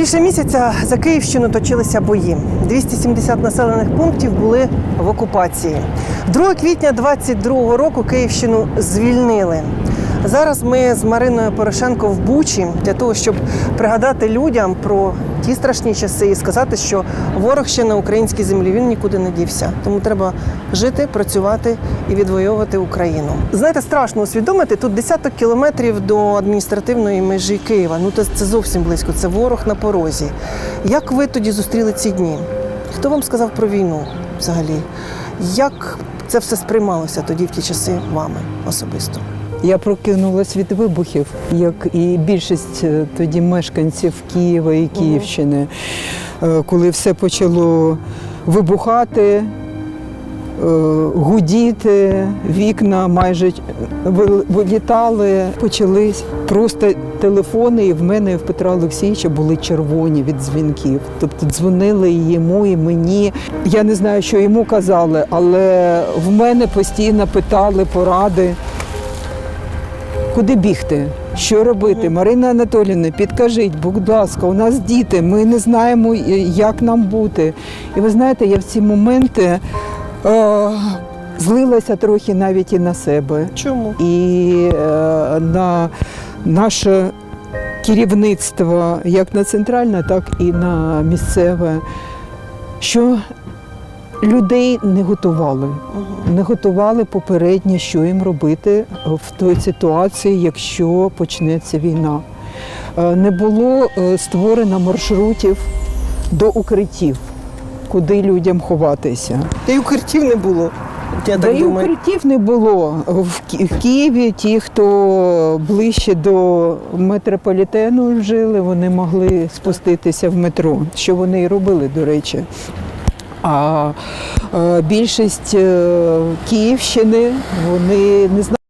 Більше місяця за Київщину точилися бої. 270 населених пунктів були в окупації. 2 квітня 22 року Київщину звільнили. Зараз ми з Мариною Порошенко в Бучі для того, щоб пригадати людям про ті страшні часи і сказати, що ворог ще на українській землі він нікуди не дівся. Тому треба жити, працювати і відвоювати Україну. Знаєте, страшно усвідомити тут десяток кілометрів до адміністративної межі Києва. Ну це, це зовсім близько. Це ворог на порозі. Як ви тоді зустріли ці дні? Хто вам сказав про війну взагалі? Як це все сприймалося тоді в ті часи вами особисто? Я прокинулась від вибухів, як і більшість е, тоді мешканців Києва і Київщини. Е, Коли все почало вибухати, е, гудіти, вікна майже вилітали, почались просто телефони, і в мене і в Петра Олексійовича були червоні від дзвінків. Тобто дзвонили і йому, і мені. Я не знаю, що йому казали, але в мене постійно питали поради. Куди бігти? Що робити? Марина Анатоліївна, підкажіть, будь ласка, у нас діти, ми не знаємо, е, як нам бути. І ви знаєте, я в ці моменти е, злилася трохи навіть і на себе, Чому? і е, на наше керівництво, як на центральне, так і на місцеве, що людей не готували не готували попередньо, що їм робити в той ситуації, якщо почнеться війна. Е, Не було е, створено маршрутів до укриттів, куди людям ховатися. Та й укриттів не було. Я так думаю. укриттів не було. В Києві ті, хто ближче до метрополітену жили, вони могли спуститися в метро, що вони і робили, до речі. А е, більшість е, Київщини вони не знали.